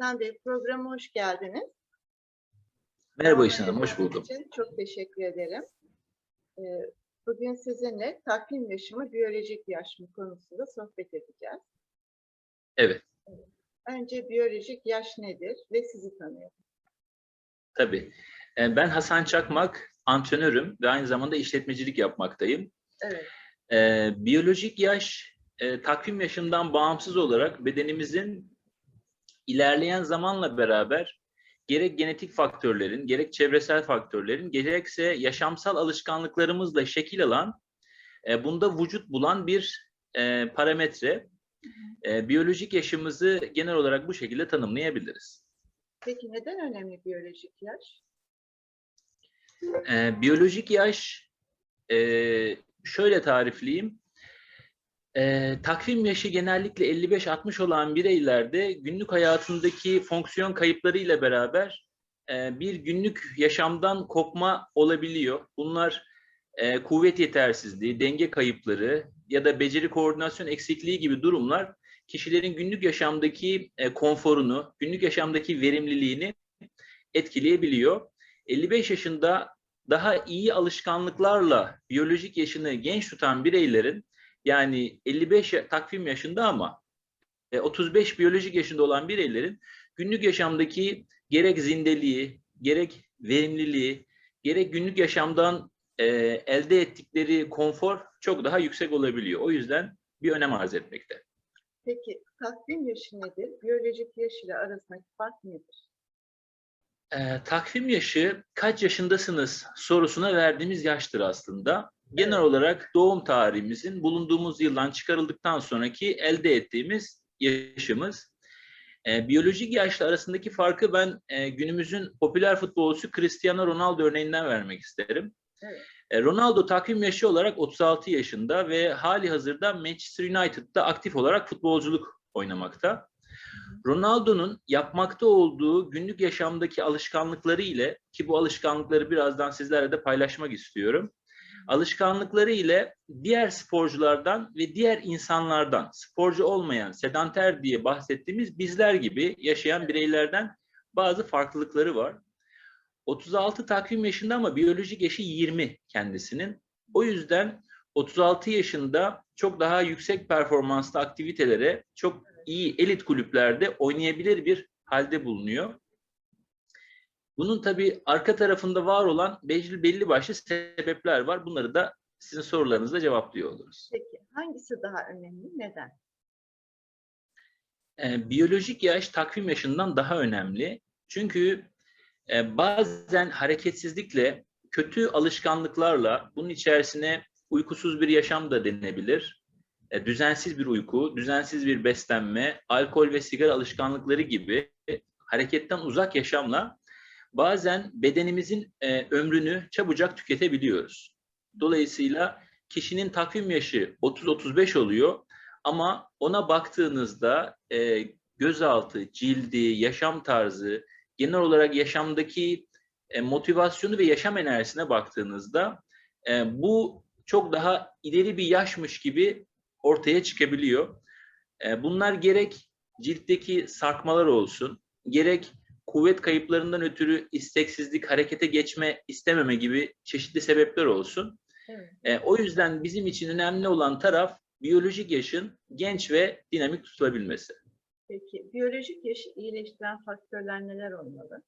İhsan Bey programa hoş geldiniz. Merhaba İşin Hanım, hoş buldum. için çok teşekkür ederim. Ee, Bugün sizinle takvim yaşımı biyolojik yaş mı konusunda sohbet edeceğiz. Evet, Önce biyolojik yaş nedir ve sizi tanıyalım. tabii. Ee, Ben Hasan Çakmak, antrenörüm ve aynı zamanda işletmecilik yapmaktayım. Evet, Ee, biyolojik yaş, e, takvim yaşından bağımsız olarak bedenimizin ilerleyen zamanla beraber gerek genetik faktörlerin, gerek çevresel faktörlerin, gerekse yaşamsal alışkanlıklarımızla şekil alan, e, bunda vücut bulan bir e, parametre. E, biyolojik yaşımızı genel olarak bu şekilde tanımlayabiliriz. peki neden önemli biyolojik yaş? Ee, biyolojik yaş e, şöyle tarifleyeyim. Ee, takvim yaşı genellikle 55-60 olan bireylerde günlük hayatındaki fonksiyon kayıplarıyla beraber e, bir günlük yaşamdan kopma olabiliyor. Bunlar e, kuvvet yetersizliği, denge kayıpları ya da beceri koordinasyon eksikliği gibi durumlar kişilerin günlük yaşamdaki e, konforunu, günlük yaşamdaki verimliliğini etkileyebiliyor. 55 yaşında daha iyi alışkanlıklarla biyolojik yaşını genç tutan bireylerin yani 55 ya- takvim yaşında ama e, 35 biyolojik yaşında olan bireylerin günlük yaşamdaki gerek zindeliği, gerek verimliliği, gerek günlük yaşamdan e, elde ettikleri konfor çok daha yüksek olabiliyor. O yüzden bir önem arz etmekte. Peki takvim yaşı nedir? Biyolojik yaş ile arasındaki fark nedir? Ee, takvim yaşı kaç yaşındasınız sorusuna verdiğimiz yaştır aslında. Genel olarak doğum tarihimizin bulunduğumuz yıldan çıkarıldıktan sonraki elde ettiğimiz yaşımız. Ee, biyolojik yaşla arasındaki farkı ben e, günümüzün popüler futbolcusu Cristiano Ronaldo örneğinden vermek isterim. Evet. E, Ronaldo takvim yaşı olarak 36 yaşında ve hali hazırda Manchester United'da aktif olarak futbolculuk oynamakta. Ronaldo'nun yapmakta olduğu günlük yaşamdaki alışkanlıkları ile ki bu alışkanlıkları birazdan sizlerle de paylaşmak istiyorum. Alışkanlıkları ile diğer sporculardan ve diğer insanlardan, sporcu olmayan, sedanter diye bahsettiğimiz bizler gibi yaşayan bireylerden bazı farklılıkları var. 36 takvim yaşında ama biyolojik yaşı 20 kendisinin. O yüzden 36 yaşında çok daha yüksek performanslı aktivitelere çok iyi elit kulüplerde oynayabilir bir halde bulunuyor. Bunun tabii arka tarafında var olan belli, belli başlı sebepler var. Bunları da sizin sorularınızla cevaplıyor oluruz. Peki hangisi daha önemli? Neden? Ee, biyolojik yaş takvim yaşından daha önemli. Çünkü e, bazen hareketsizlikle, kötü alışkanlıklarla bunun içerisine uykusuz bir yaşam da denilebilir. E, düzensiz bir uyku, düzensiz bir beslenme, alkol ve sigara alışkanlıkları gibi hareketten uzak yaşamla bazen bedenimizin e, ömrünü çabucak tüketebiliyoruz. Dolayısıyla kişinin takvim yaşı 30-35 oluyor ama ona baktığınızda e, gözaltı, cildi, yaşam tarzı, genel olarak yaşamdaki e, motivasyonu ve yaşam enerjisine baktığınızda e, bu çok daha ileri bir yaşmış gibi ortaya çıkabiliyor. E, bunlar gerek ciltteki sarkmalar olsun, gerek kuvvet kayıplarından ötürü isteksizlik, harekete geçme, istememe gibi çeşitli sebepler olsun. Evet. E, o yüzden bizim için önemli olan taraf biyolojik yaşın genç ve dinamik tutulabilmesi. Peki biyolojik yaşı iyileştiren faktörler neler olmalı?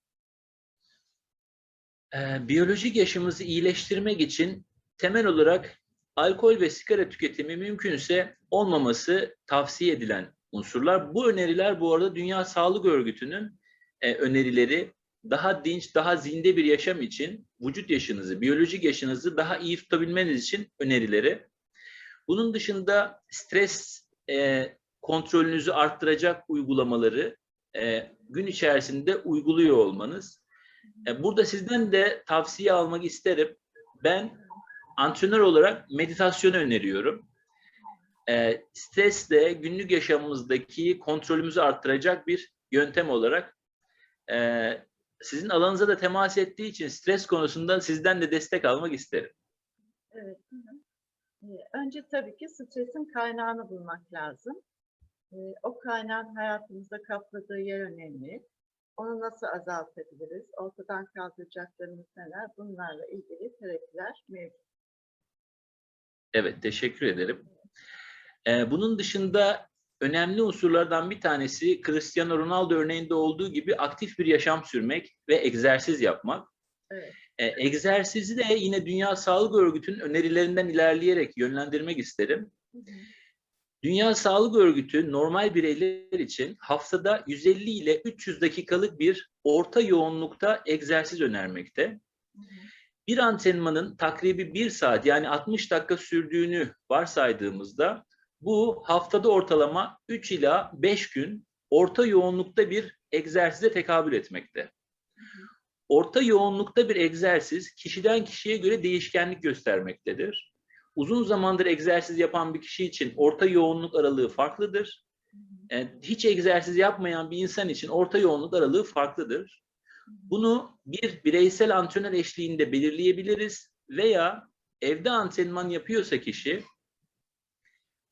Ee, biyolojik yaşımızı iyileştirmek için temel olarak alkol ve sigara tüketimi mümkünse olmaması tavsiye edilen unsurlar. Bu öneriler bu arada Dünya Sağlık Örgütü'nün e, önerileri daha dinç, daha zinde bir yaşam için vücut yaşınızı, biyolojik yaşınızı daha iyi tutabilmeniz için önerileri. Bunun dışında stres e, kontrolünüzü arttıracak uygulamaları e, gün içerisinde uyguluyor olmanız. E, Burada sizden de tavsiye almak isterim. Ben antrenör olarak meditasyonu öneriyorum. E, stresle günlük yaşamımızdaki kontrolümüzü arttıracak bir yöntem olarak e, sizin alanınıza da temas ettiği için stres konusunda sizden de destek almak isterim. Evet. Ee, Önce tabii ki stresin kaynağını bulmak lazım. Ee, o kaynağın hayatımızda kapladığı yer önemli. Onu nasıl azaltabiliriz? Ortadan kaldıracaklarımız neler? Bunlarla ilgili terapiler mevcut. Evet, teşekkür ederim. Bunun dışında önemli unsurlardan bir tanesi Cristiano Ronaldo örneğinde olduğu gibi aktif bir yaşam sürmek ve egzersiz yapmak. Evet. Ee, egzersizi de yine Dünya Sağlık Örgütü'nün önerilerinden ilerleyerek yönlendirmek isterim. Hı hı. Dünya Sağlık Örgütü normal bireyler için haftada 150 ile 300 dakikalık bir orta yoğunlukta egzersiz önermekte. Hı hı. Bir antrenmanın takribi 1 saat yani 60 dakika sürdüğünü varsaydığımızda bu haftada ortalama 3 ila 5 gün orta yoğunlukta bir egzersize tekabül etmekte. Orta yoğunlukta bir egzersiz kişiden kişiye göre değişkenlik göstermektedir. Uzun zamandır egzersiz yapan bir kişi için orta yoğunluk aralığı farklıdır. E, Hiç egzersiz yapmayan bir insan için orta yoğunluk aralığı farklıdır. Bunu bir bireysel antrenör eşliğinde belirleyebiliriz veya evde antrenman yapıyorsa kişi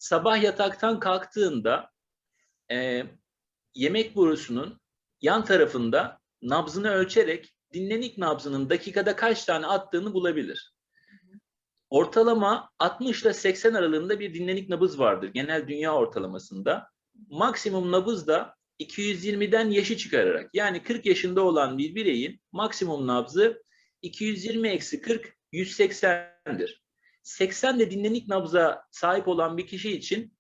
sabah yataktan kalktığında e, yemek borusunun yan tarafında nabzını ölçerek dinlenik nabzının dakikada kaç tane attığını bulabilir. Ortalama 60 ile 80 aralığında bir dinlenik nabız vardır genel dünya ortalamasında. Maksimum nabız da 220'den yaşı çıkararak yani 40 yaşında olan bir bireyin maksimum nabzı 220 eksi 40 180'dir. 80 de dinlenik nabza sahip olan bir kişi için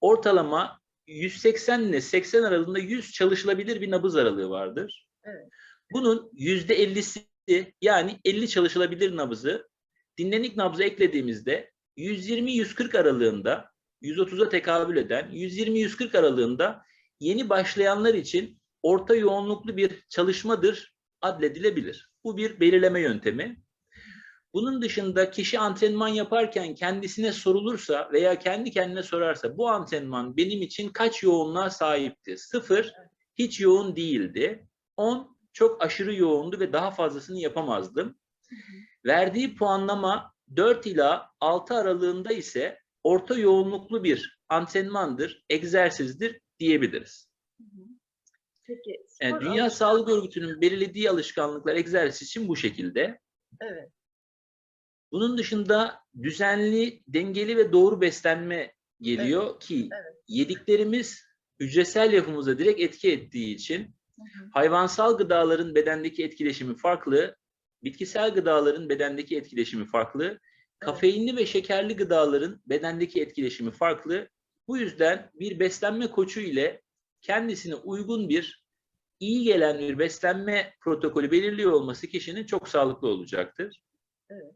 ortalama 180 ile 80 aralığında 100 çalışılabilir bir nabız aralığı vardır. Evet. Bunun %50'si yani 50 çalışılabilir nabızı dinlenik nabza eklediğimizde 120-140 aralığında 130'a tekabül eden 120-140 aralığında yeni başlayanlar için orta yoğunluklu bir çalışmadır adledilebilir. Bu bir belirleme yöntemi. Bunun dışında kişi antrenman yaparken kendisine sorulursa veya kendi kendine sorarsa bu antrenman benim için kaç yoğunluğa sahipti? Sıfır, hiç yoğun değildi. 10, çok aşırı yoğundu ve daha fazlasını yapamazdım. Verdiği puanlama 4 ila 6 aralığında ise orta yoğunluklu bir antrenmandır, egzersizdir diyebiliriz. Peki Yani spor Dünya Sağlık Örgütü'nün belirlediği alışkanlıklar egzersiz için bu şekilde. Evet. Bunun dışında düzenli, dengeli ve doğru beslenme geliyor ki evet. yediklerimiz hücresel yapımıza direkt etki ettiği için Hı hı. hayvansal gıdaların bedendeki etkileşimi farklı, bitkisel gıdaların bedendeki etkileşimi farklı, kafeinli ve şekerli gıdaların bedendeki etkileşimi farklı. Bu yüzden bir beslenme koçu ile kendisine uygun bir, iyi gelen bir beslenme protokolü belirliyor olması kişinin çok sağlıklı olacaktır. Evet.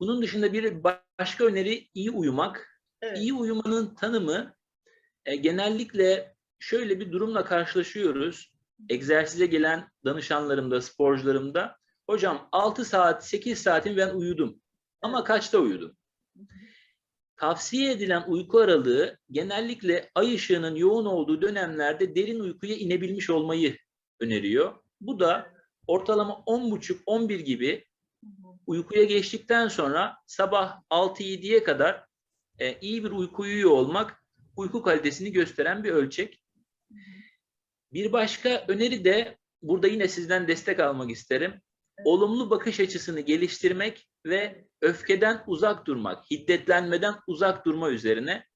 Bunun dışında bir başka öneri iyi uyumak. Evet. İyi uyumanın tanımı e, genellikle şöyle bir durumla karşılaşıyoruz. Egzersize gelen danışanlarımda, sporcularımda hocam 6 saat, 8 saatin ben uyudum. Ama kaçta uyudum? Tavsiye edilen uyku aralığı genellikle ay ışığının yoğun olduğu dönemlerde derin uykuya inebilmiş olmayı öneriyor. Bu da ortalama 10.30-11 gibi. Uykuya geçtikten sonra sabah 6-7'ye kadar e, iyi bir uyku uyuyor olmak uyku kalitesini gösteren bir ölçek. Bir başka öneri de burada yine sizden destek almak isterim. Olumlu bakış açısını geliştirmek ve öfkeden uzak durmak, hiddetlenmeden uzak durma üzerine.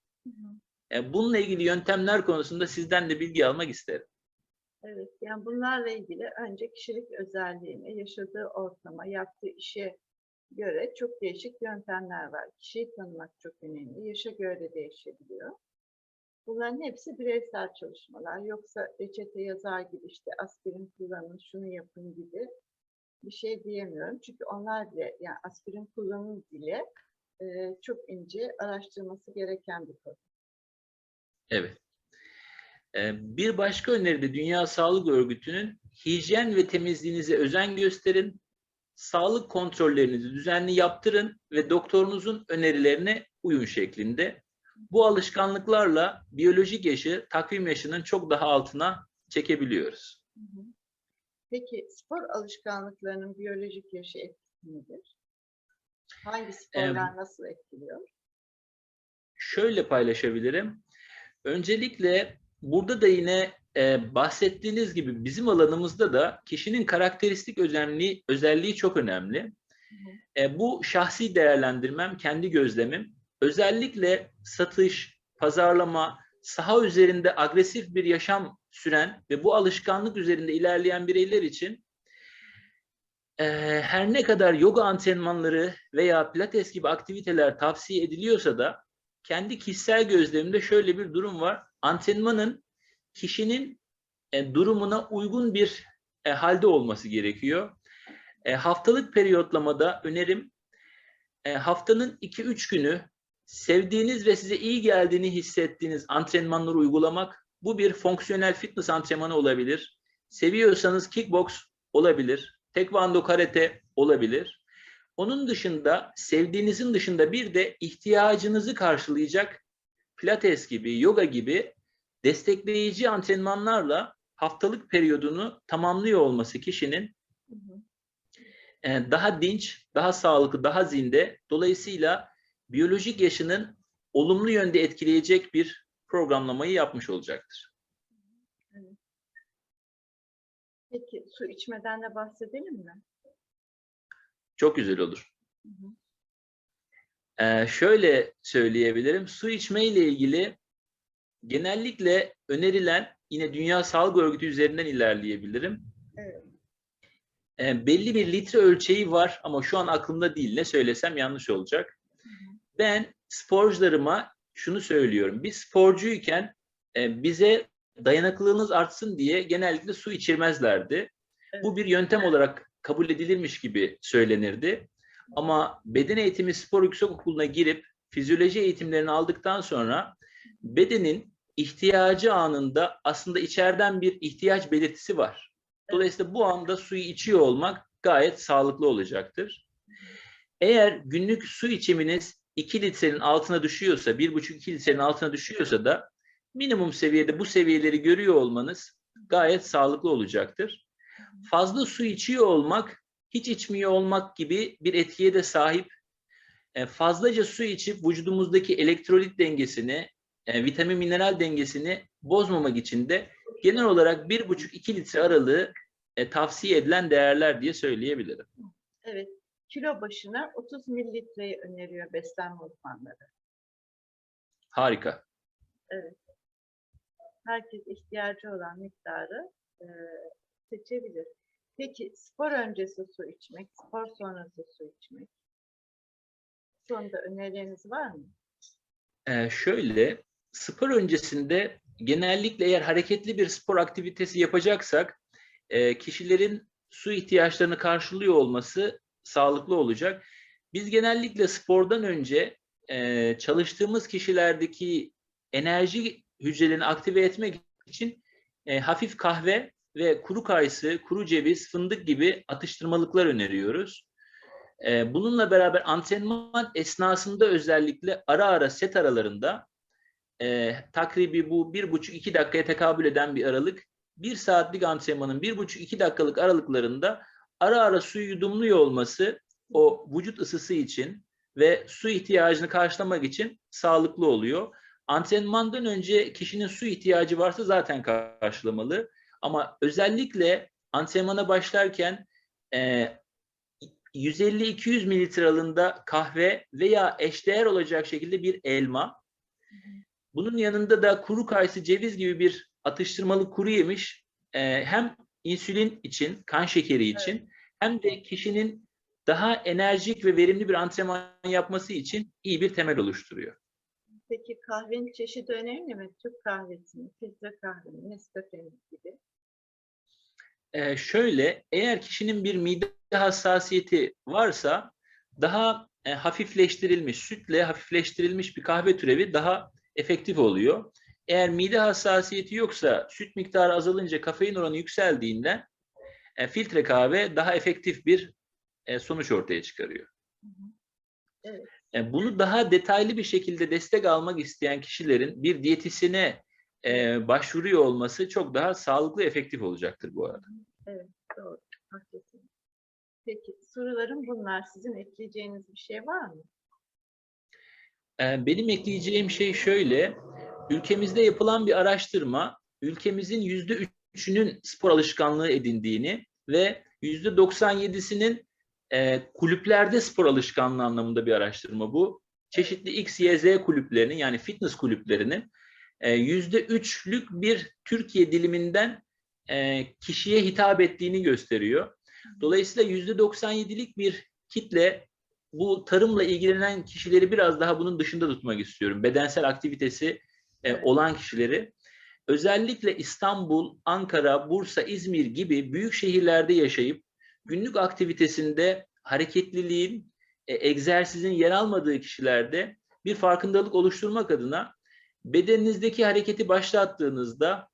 E, bununla ilgili yöntemler konusunda sizden de bilgi almak isterim. Evet, yani bunlarla ilgili önce kişilik özelliğine, yaşadığı ortama, yaptığı işe göre çok değişik yöntemler var. Kişiyi tanımak çok önemli. Yaşa göre de değişebiliyor. Bunların hepsi bireysel çalışmalar. Yoksa reçete yazar gibi işte aspirin kullanın, şunu yapın gibi bir şey diyemiyorum. Çünkü onlar bile, yani aspirin kullanın bile e, çok ince araştırması gereken bir konu. Evet. Ee, Bir başka öneri de Dünya Sağlık Örgütü'nün hijyen ve temizliğinize özen gösterin, sağlık kontrollerinizi düzenli yaptırın ve doktorunuzun önerilerine uyun şeklinde. Bu alışkanlıklarla biyolojik yaşı takvim yaşının çok daha altına çekebiliyoruz. Peki spor alışkanlıklarının biyolojik yaşı etkisi nedir? Hangi sporlar nasıl etkiliyor? Şöyle paylaşabilirim. Öncelikle burada da yine e, bahsettiğiniz gibi bizim alanımızda da kişinin karakteristik özelliği, özelliği çok önemli. E, bu şahsi değerlendirmem, kendi gözlemim. Özellikle satış, pazarlama, saha üzerinde agresif bir yaşam süren ve bu alışkanlık üzerinde ilerleyen bireyler için e, her ne kadar yoga antrenmanları veya pilates gibi aktiviteler tavsiye ediliyorsa da kendi kişisel gözlemimde şöyle bir durum var. Antrenmanın kişinin e, durumuna uygun bir e, halde olması gerekiyor. E, haftalık periyotlamada önerim e, haftanın 2-3 günü sevdiğiniz ve size iyi geldiğini hissettiğiniz antrenmanları uygulamak. Bu bir fonksiyonel fitness antrenmanı olabilir. Seviyorsanız kickbox olabilir. Tekvando, karate olabilir. Onun dışında sevdiğinizin dışında bir de ihtiyacınızı karşılayacak pilates gibi, yoga gibi destekleyici antrenmanlarla haftalık periyodunu tamamlıyor olması kişinin Hı hı. e, daha dinç, daha sağlıklı, daha zinde, dolayısıyla biyolojik yaşının olumlu yönde etkileyecek bir programlamayı yapmış olacaktır. Peki su içmeden de bahsedelim mi? Çok güzel olur. Hı hı. Ee, şöyle söyleyebilirim. Su içme ile ilgili genellikle önerilen yine Dünya Sağlık Örgütü üzerinden ilerleyebilirim. Evet. Ee, belli bir litre ölçeği var ama şu an aklımda değil. Ne söylesem yanlış olacak. Hı hı. Ben sporcularıma şunu söylüyorum. Biz sporcuyken e, bize dayanıklılığınız artsın diye genellikle su içirmezlerdi. Bu bir yöntem olarak kabul edilirmiş gibi söylenirdi. Ama beden eğitimi spor yüksek okuluna girip fizyoloji eğitimlerini aldıktan sonra bedenin ihtiyacı anında aslında içeriden bir ihtiyaç belirtisi var. Dolayısıyla bu anda suyu içiyor olmak gayet sağlıklı olacaktır. Eğer günlük su içiminiz 2 litrenin altına düşüyorsa, 1,5-2 litrenin altına düşüyorsa da minimum seviyede bu seviyeleri görüyor olmanız gayet sağlıklı olacaktır. Fazla su içiyor olmak, hiç içmiyor olmak gibi bir etkiye de sahip. E, Fazlaca su içip vücudumuzdaki elektrolit dengesini, e, vitamin mineral dengesini bozmamak için de genel olarak 1,5-2 litre aralığı e, tavsiye edilen değerler diye söyleyebilirim. Evet. Kilo başına 30 mililitreyi öneriyor beslenme uzmanları. Harika. Herkes ihtiyacı olan miktarı e, seçebilir. Peki spor öncesi su içmek, spor sonrası su içmek. Bu Sonunda önerileriniz var mı? Ee, şöyle, spor öncesinde genellikle eğer hareketli bir spor aktivitesi yapacaksak e, kişilerin su ihtiyaçlarını karşılıyor olması sağlıklı olacak. Biz genellikle spordan önce e, çalıştığımız kişilerdeki enerji hücrelerini aktive etmek için e, hafif kahve ve kuru kayısı, kuru ceviz, fındık gibi atıştırmalıklar öneriyoruz. Ee, Bununla beraber antrenman esnasında özellikle ara ara set aralarında e, takribi bu bir buçuk iki dakikaya tekabül eden bir aralık. Bir saatlik antrenmanın bir buçuk iki dakikalık aralıklarında ara ara suyu yudumluyor olması o vücut ısısı için ve su ihtiyacını karşılamak için sağlıklı oluyor. Antrenmandan önce kişinin su ihtiyacı varsa zaten karşılamalı. Ama özellikle antrenmana başlarken e, 150-200 mililitre aralığında kahve veya eşdeğer olacak şekilde bir elma. Bunun yanında da kuru kayısı, ceviz gibi bir atıştırmalık kuru yemiş e, hem insülin için, kan şekeri için hem de kişinin daha enerjik ve verimli bir antrenman yapması için iyi bir temel oluşturuyor. Peki kahvenin çeşidi önemli mi? Türk kahvesi mi, filtre kahve mi, Nescafe gibi? Ee, şöyle, eğer kişinin bir mide hassasiyeti varsa daha e, hafifleştirilmiş, sütle hafifleştirilmiş bir kahve türevi daha efektif oluyor. Eğer mide hassasiyeti yoksa süt miktarı azalınca kafein oranı yükseldiğinden e, filtre kahve daha efektif bir e, sonuç ortaya çıkarıyor. Evet. E, bunu daha detaylı bir şekilde destek almak isteyen kişilerin bir diyetisyene e, başvuruyor olması çok daha sağlıklı, efektif olacaktır bu arada. Doğru, haklısınız. Peki sorularım bunlar. Sizin ekleyeceğiniz bir şey var mı? E, benim ekleyeceğim şey şöyle, ülkemizde yapılan bir araştırma ülkemizin yüzde üçünün spor alışkanlığı edindiğini ve yüzde 97'sinin e, kulüplerde spor alışkanlığı anlamında bir araştırma bu. Çeşitli X, Y, Z kulüplerinin yani fitness kulüplerinin yüzde üçlük bir Türkiye diliminden e, kişiye hitap ettiğini gösteriyor. Dolayısıyla yüzde 97'lik bir kitle bu tarımla ilgilenen kişileri biraz daha bunun dışında tutmak istiyorum. Bedensel aktivitesi e, olan kişileri. Özellikle İstanbul, Ankara, Bursa, İzmir gibi büyük şehirlerde yaşayıp günlük aktivitesinde hareketliliğin, e, egzersizin yer almadığı kişilerde bir farkındalık oluşturmak adına bedeninizdeki hareketi başlattığınızda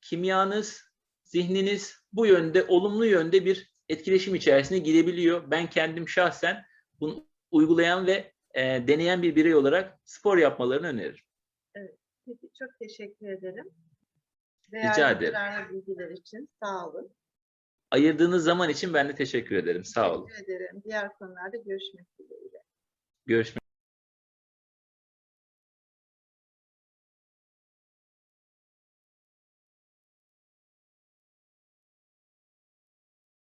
kimyanız, zihniniz bu yönde, olumlu yönde bir etkileşim içerisine girebiliyor. Ben kendim şahsen bunu uygulayan ve e, deneyen bir birey olarak spor yapmalarını öneririm. Peki, çok teşekkür ederim. Rica Değerli ederim. değerli bilgiler için sağ olun. Ayırdığınız zaman için ben de teşekkür ederim. Sağ olun. Teşekkür ederim. Diğer konularda görüşmek dileğiyle. Görüşmek